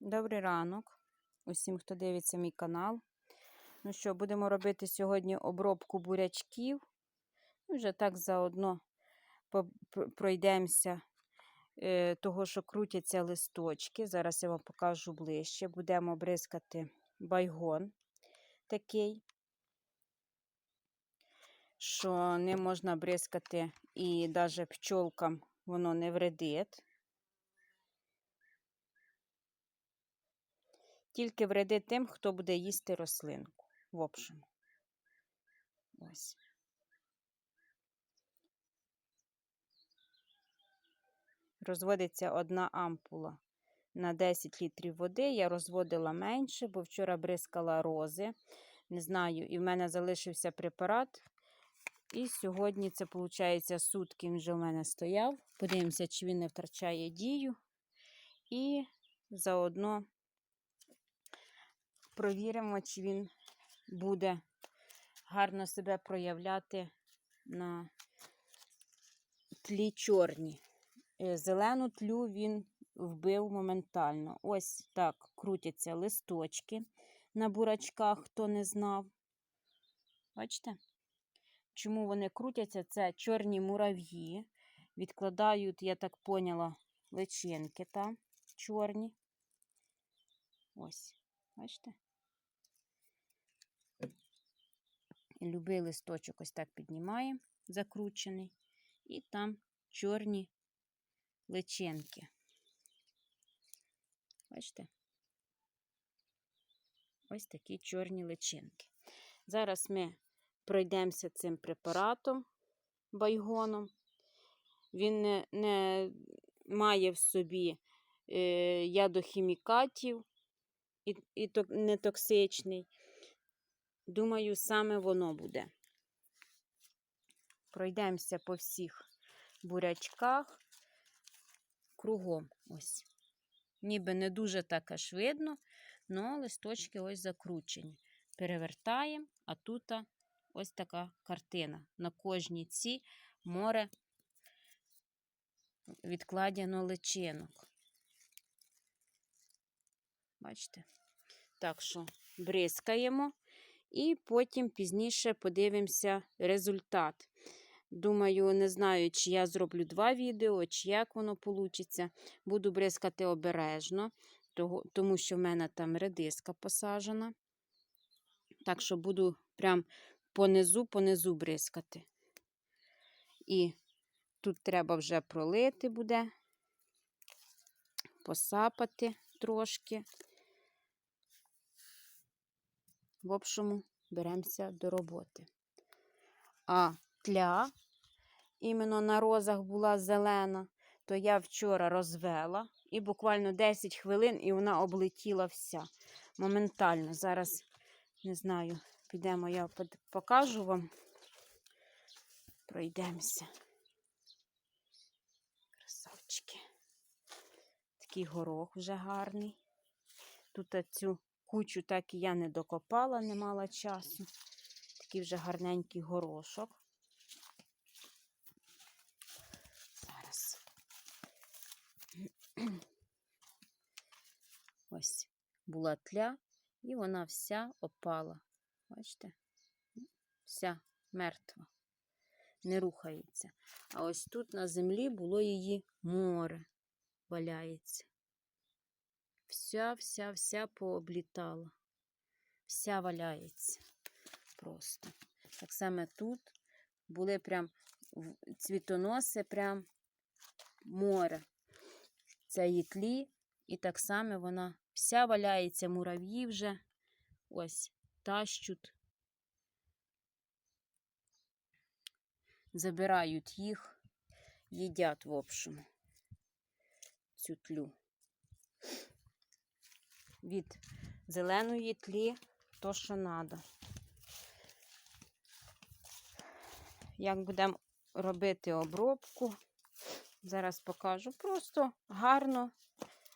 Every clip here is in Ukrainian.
Добрий ранок усім, хто дивиться мій канал. Ну що, будемо робити сьогодні обробку бурячків. Вже так заодно пройдемося е, того, що крутяться листочки. Зараз я вам покажу ближче. Будемо бризкати байгон такий, що не можна бризкати і навіть пчолкам воно не вредить. Тільки вреди тим, хто буде їсти рослинку. В общем. Ось. Розводиться одна ампула на 10 літрів води. Я розводила менше, бо вчора бризкала рози. Не знаю, і в мене залишився препарат. І сьогодні це, виходить, сутки вже в мене стояв. Подивимося, чи він не втрачає дію. І заодно провіримо, чи він буде гарно себе проявляти на тлі чорні. Е, Зелену тлю він вбив моментально. Ось так крутяться листочки на бурачках, хто не знав. Бачите? Чому вони крутяться? Це чорні мурав'ї. Відкладають, я так поняла, личинки там чорні. Ось, бачите? Любий листочок ось так піднімаємо, закручений, і там чорні личинки. Бачите? Ось такі чорні личинки. Зараз ми пройдемося цим препаратом байгоном. Він не, не має в собі е, ядохімікатів і, і не токсичний. Думаю, саме воно буде. Пройдемося по всіх бурячках кругом. Ось. Ніби не дуже так аж видно, але листочки ось закручені. Перевертаємо, а тут ось така картина. На кожній ці море відкладено личинок. Бачите? Так що бризкаємо і потім пізніше подивимося результат. Думаю, не знаю, чи я зроблю два відео, чи як воно вийде. Буду бризкати обережно, тому що в мене там редиска посаджена. Так що буду прям понизу, понизу бризкати. І тут треба вже пролити буде, посапати трошки. В общому, беремося до роботи. А тля, іменно на розах була зелена, то я вчора розвела і буквально 10 хвилин, і вона облетіла вся. Моментально. Зараз, не знаю, підемо, я покажу вам. Пройдемося. Красавчики. Такий горох вже гарний. Тут цю кучу так і я не докопала, не мала часу. Такий вже гарненький горошок. Зараз. Ось була тля, і вона вся опала. Бачите? Вся мертва, не рухається. А ось тут на землі було її море валяється. Вся, вся, вся пооблітала. Вся валяється просто. Так само тут були прям цвітоноси, прям море. Це тлі, і так само вона вся валяється, мурав'ї вже ось тащуть, забирають їх, їдять в общому цю тлю. Від зеленої тлі то, що треба. Як будемо робити обробку, зараз покажу. Просто гарно,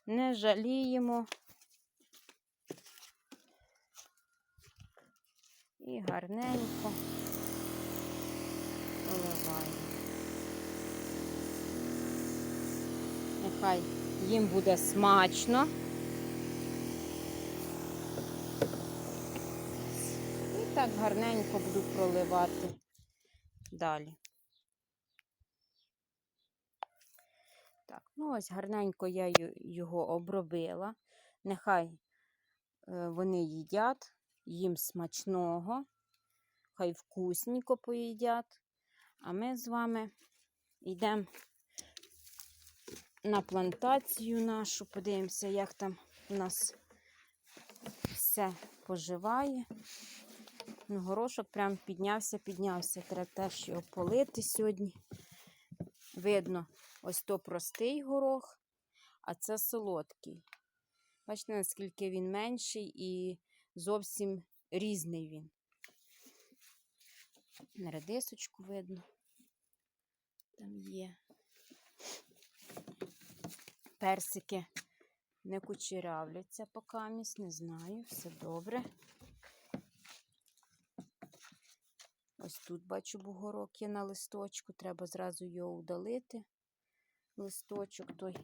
не жаліємо. І гарненько поливаємо. Нехай їм буде смачно. Так гарненько буду проливати далі. Так, ну ось гарненько я його обробила. Нехай е, вони їдять, їм смачного, хай вкусненько поїдять. А ми з вами йдемо на плантацію нашу, подивимося, як там у нас все поживає. Горошок прям піднявся, піднявся. Треба теж його полити сьогодні. Видно, ось то простий горох, а це солодкий. Бачите, наскільки він менший і зовсім різний він. На редисочку видно. Там є. Персики не кучерявляться покамість, не знаю, все добре. Ось тут бачу бугорок є на листочку, треба зразу його удалити. Листочок той.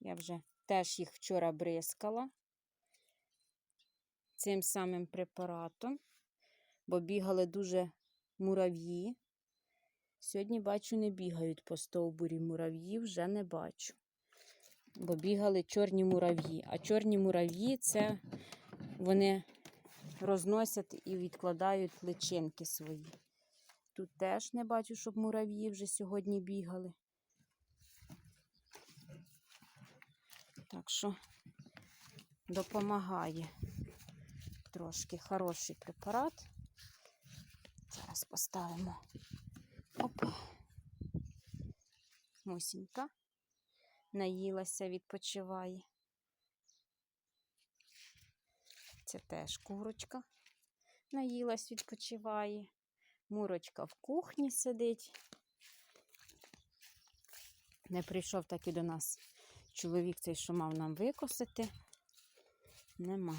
Я вже теж їх вчора бризкала цим самим препаратом, бо бігали дуже мурав'ї. Сьогодні бачу, не бігають по стовбурі мурав'ї, вже не бачу. Бо бігали чорні мурав'ї. А чорні мурав'ї це вони розносять і відкладають личинки свої. Тут теж не бачу, щоб мурав'ї вже сьогодні бігали. Так що допомагає трошки хороший препарат. Зараз поставимо. Оп. Мусінька. Наїлася, відпочиває. Це теж курочка. Наїлась, відпочиває. Мурочка в кухні сидить. Не прийшов так і до нас чоловік цей, що мав нам викосити. Нема.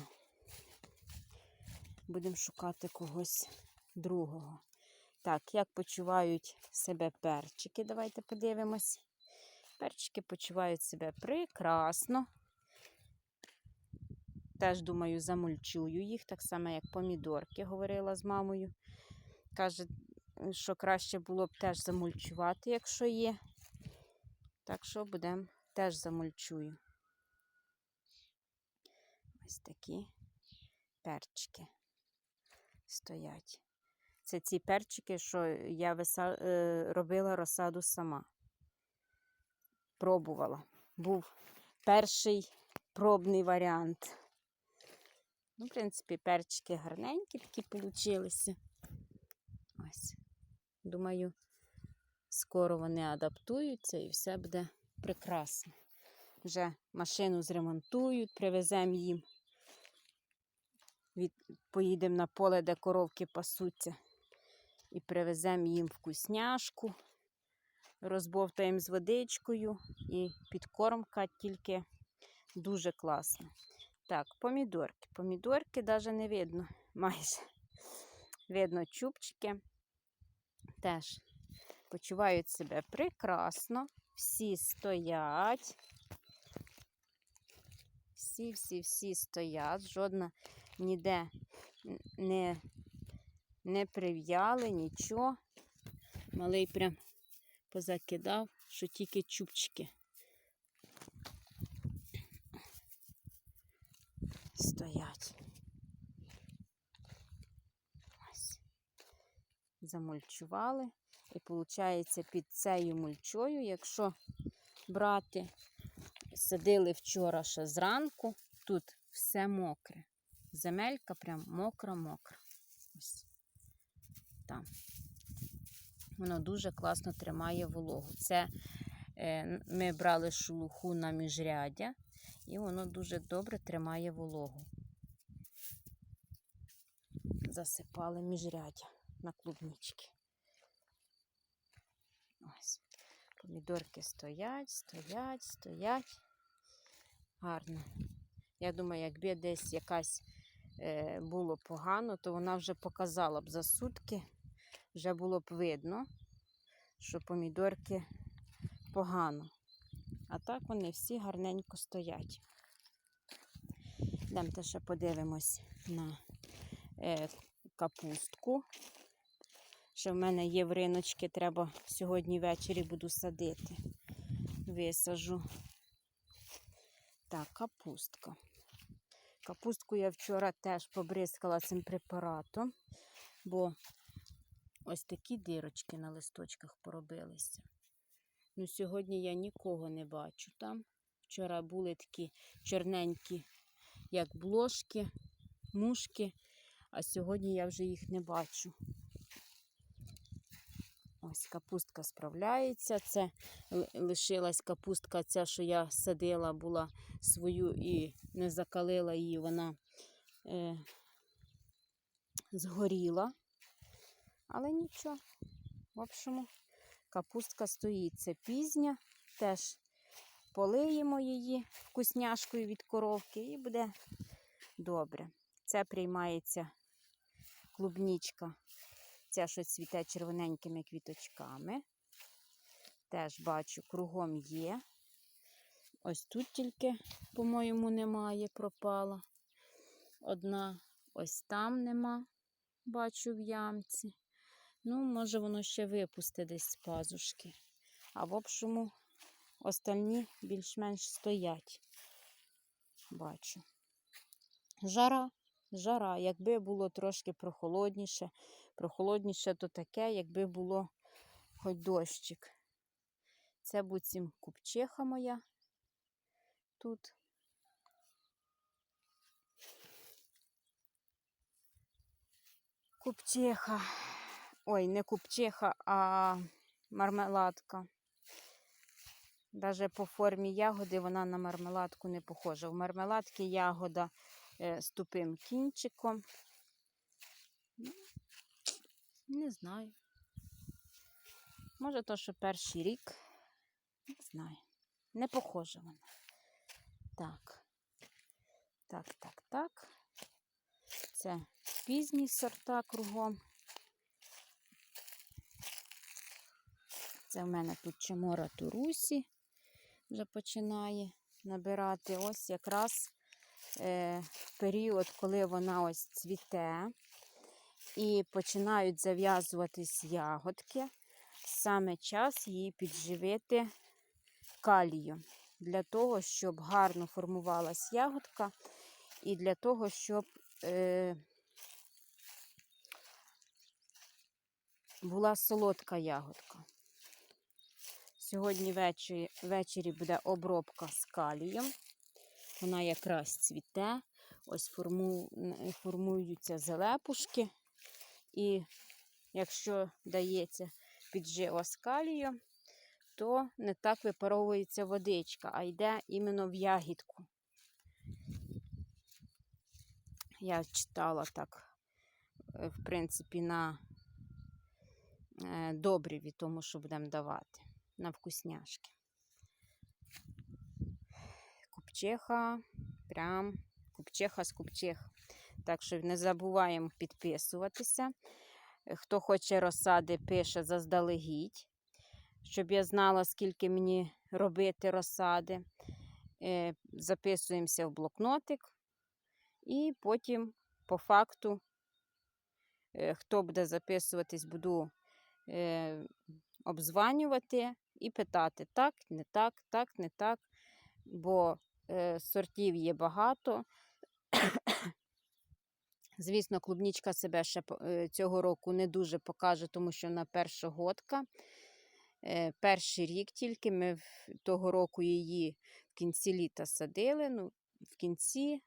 Будемо шукати когось другого. Так, як почувають себе перчики? Давайте подивимось. Перчики почувають себе прекрасно. Теж, думаю, замульчую їх, так само, як помідорки, говорила з мамою. Каже, що краще було б теж замульчувати, якщо є. Так що будемо теж замульчую. Ось такі перчики стоять. Це ці перчики, що я виса... е, робила розсаду сама. Пробувала. Був перший пробний варіант. Ну, в принципі, перчики гарненькі такі получилися. Ось. Думаю, скоро вони адаптуються і все буде прекрасно. Вже машину зремонтують, привеземо їм. Від... Поїдемо на поле, де коровки пасуться. І привеземо їм вкусняшку, розбовтаємо з водичкою і підкормка тільки дуже класна. Так, помідорки. Помідорки навіть не видно майже. Видно чубчики. Теж почувають себе прекрасно. Всі стоять. Всі-всі-всі стоять. Жодна ніде не, не прив'яли, нічого. Малий прям позакидав, що тільки чубчики. Стоять. Ось. Замульчували. І виходить, під цією мульчою, якщо брати, садили вчора ще зранку, тут все мокре. Земелька прям мокра-мокра. Ось там. Воно дуже класно тримає вологу. Це е, ми брали шелуху на міжряддя, і воно дуже добре тримає вологу. Засипали міжряддя на клубнички. Ось. Помідорки стоять, стоять, стоять. Гарно. Я думаю, якби десь якась е, було погано, то вона вже показала б за сутки, вже було б видно, що помідорки погано. А так вони всі гарненько стоять. Йдемте ще подивимось на е, капустку. Ще в мене є в риночки, треба сьогодні ввечері буду садити. Висажу. Так, капустка. Капустку я вчора теж побризкала цим препаратом, бо ось такі дирочки на листочках поробилися. Ну, сьогодні я нікого не бачу там. Вчора були такі чорненькі, як блошки, мушки, а сьогодні я вже їх не бачу. Ось капустка справляється. Це лишилась капустка, ця, що я садила, була свою і не закалила її, вона е, згоріла. Але нічого. В общем, капустка стоїть. Це пізня. Теж полиємо її вкусняшкою від коровки і буде добре. Це приймається клубнічка. Ця, що цвіте червоненькими квіточками. Теж бачу, кругом є. Ось тут тільки, по-моєму, немає, пропала. Одна ось там нема, бачу в ямці. Ну, може, воно ще випусте десь з пазушки. А в общому, остальні більш-менш стоять. Бачу. Жара, жара. Якби було трошки прохолодніше, прохолодніше то таке, якби було хоч дощик. Це буцім купчиха моя тут. Купчиха. Ой, не купчиха, а мармеладка. Даже по формі ягоди вона на мармеладку не похожа. В мармеладки ягода е, з тупим кінчиком. Ну, Не знаю. Може, то, що перший рік. Не знаю. Не похожа вона. Так. Так, так, так. Це пізні сорта кругом. Це в мене тут чемора турусі вже починає набирати. Ось якраз е, період, коли вона ось цвіте і починають зав'язуватись ягодки, саме час її підживити калію. Для того, щоб гарно формувалась ягодка, і для того, щоб е, була солодка ягодка. Сьогодні ввечері, ввечері буде обробка з калієм. Вона якраз цвіте. Ось форму, формуються зелепушки. І якщо дається піджива з калієм, то не так випаровується водичка, а йде іменно в ягідку. Я читала так, е, в принципі, на е, добриві, тому що будемо давати на вкусняшки. Купчиха, прям купчиха з купчих. Так що не забуваємо підписуватися. Хто хоче розсади, пише заздалегідь, щоб я знала, скільки мені робити розсади. Е, Записуємося в блокнотик. І потім, по факту, хто буде записуватись, буду е, обзванювати і питати, так, не так, так, не так. Бо е, сортів є багато. Звісно, клубнічка себе ще е, цього року не дуже покаже, тому що вона першогодка. Е, Перший рік тільки ми того року її в кінці літа садили. Ну, в кінці,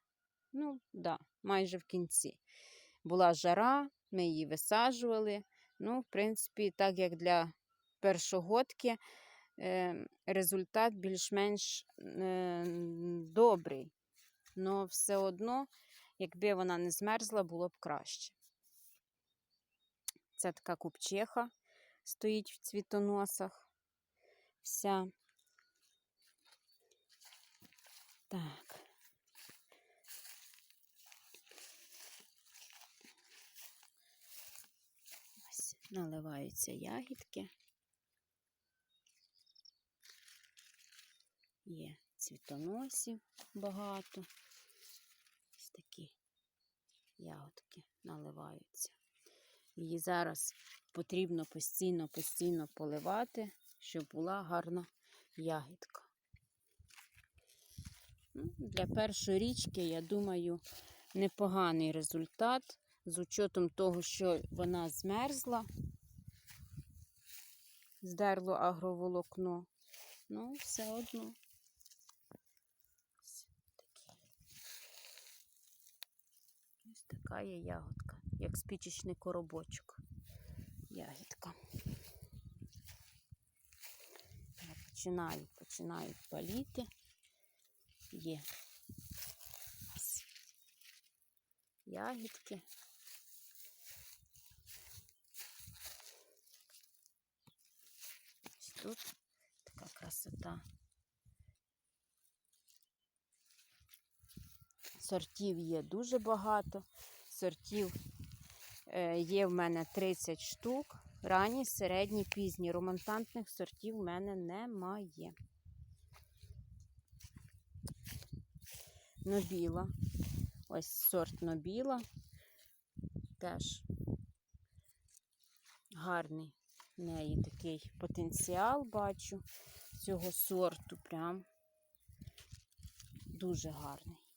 ну, да, майже в кінці. Була жара, ми її висаджували. Ну, в принципі, так як для першогодки, е, результат більш-менш е, добрий. Но все одно, якби вона не змерзла, було б краще. Це така купчиха стоїть в цвітоносах. Вся. Так. Ось наливаються ягідки. Є цвітоносів багато. Ось такі ягодки наливаються. Її зараз потрібно постійно, постійно поливати, щоб була гарна ягідка. Ну, Для першої річки, я думаю, непоганий результат. З учетом того, що вона змерзла, здерло агроволокно. Ну, все одно. Ось такі. Така є ягодка, як спічечний коробочок. Ягідка. Я починаю, починаю паліти. Є ягідки. Ось тут така красота. Сортів є дуже багато. Сортів е, є в мене 30 штук. Ранні, середні, пізні. Романтантних сортів в мене немає. Нобіла. Ось сорт Нобіла. Теж гарний в неї такий потенціал бачу цього сорту. Прям дуже гарний.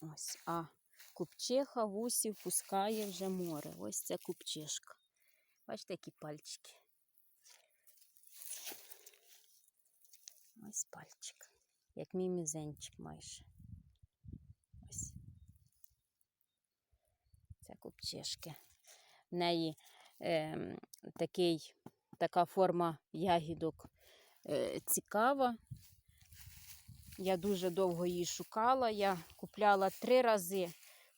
Ось, а купчиха вусів пускає вже море. Ось це купчишка. Бачите, які пальчики. Ось пальчик. Як мій мізенчик майже. Ось. Це купчишки. В неї е, такий, така форма ягідок е, цікава. Я дуже довго її шукала. Я купляла три рази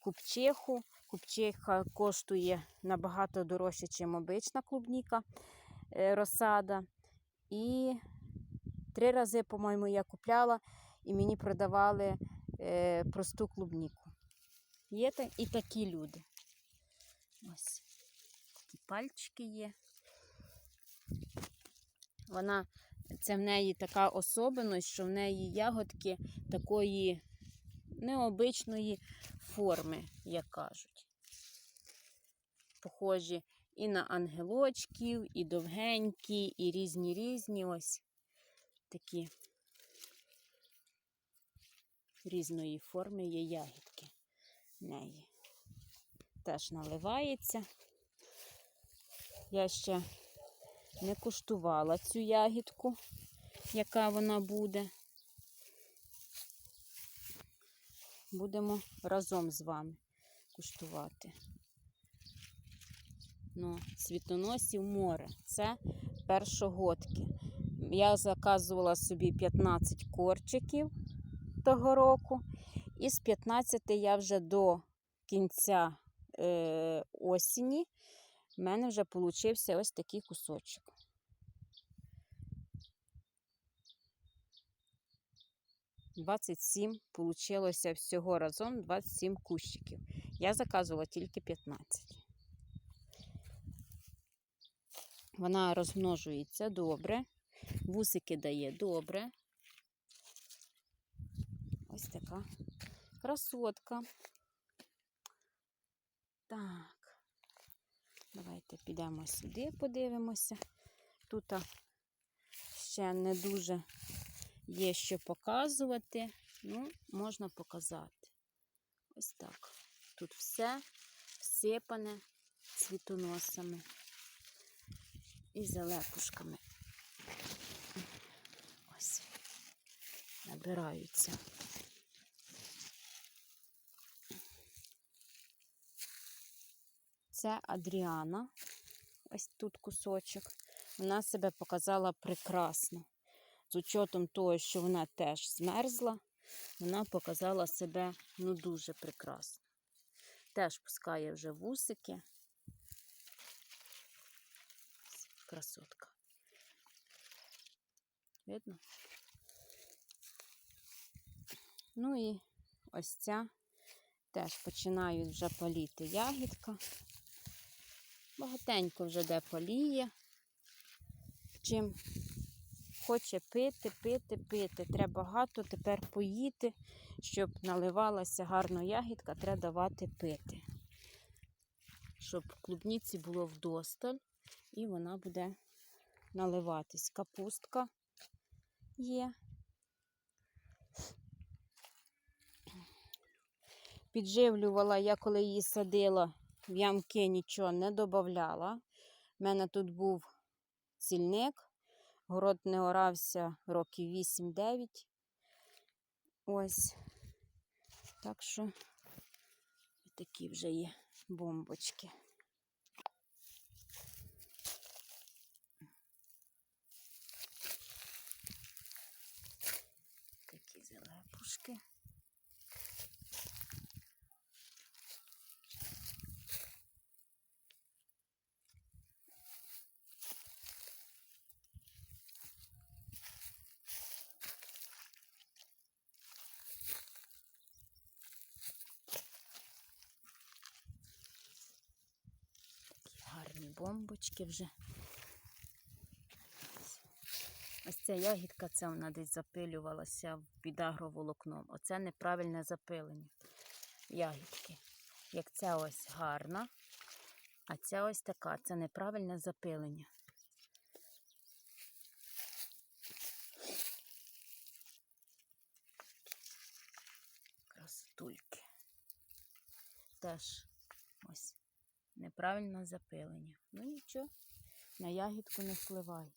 купчиху. Купчиха коштує набагато дорожче, ніж обична клубніка е, розсада. І три рази, по-моєму, я купляла і мені продавали е, просту клубніку. Є і такі люди. Ось такі пальчики є. Вона, це в неї така особливість, що в неї ягодки такої необичної форми, як кажуть. Похожі і на ангелочків, і довгенькі, і різні різні ось такі різної форми є ягідки в неї. Теж наливається. Я ще не куштувала цю ягідку, яка вона буде. Будемо разом з вами куштувати. Ну, світоносів море. Це першогодки. Я заказувала собі 15 корчиків того року. І з 15 я вже до кінця е, осені в мене вже получився ось такий кусочок. Двадцять сім получилося всього разом 27 кущиків. Я заказувала тільки 15. Вона розмножується добре, вусики дає добре. Ось така красотка. Так, давайте підемо сюди, подивимося. Тут ще не дуже є що показувати, ну, можна показати. Ось так. Тут все всипане цвітоносами і зелекушками. Ось, набираються. Це Адріана. Ось тут кусочок. Вона себе показала прекрасно. З учетом того, що вона теж змерзла, вона показала себе ну дуже прекрасно. Теж пускає вже вусики. Красотка. Видно? Ну і ось ця теж починають вже політи ягідка. Багатенько вже де поліє. Чим хоче пити, пити, пити. Треба багато тепер поїти, щоб наливалася гарно ягідка, треба давати пити. Щоб клубніці було вдосталь, і вона буде наливатись. Капустка є. Підживлювала я, коли її садила, в ямки нічого не додавала. У мене тут був цільник, город не орався років 8-9. Ось. Так що такі вже є бомбочки. Такі зелепушки. Такі бомбочки вже. Ось ця ягідка, це вона десь запилювалася під агроволокном. Оце неправильне запилення ягідки. Як ця ось гарна, а ця ось така, це неправильне запилення. Красотульки. Теж неправильне запилення. Ну нічого, на ягідку не впливає.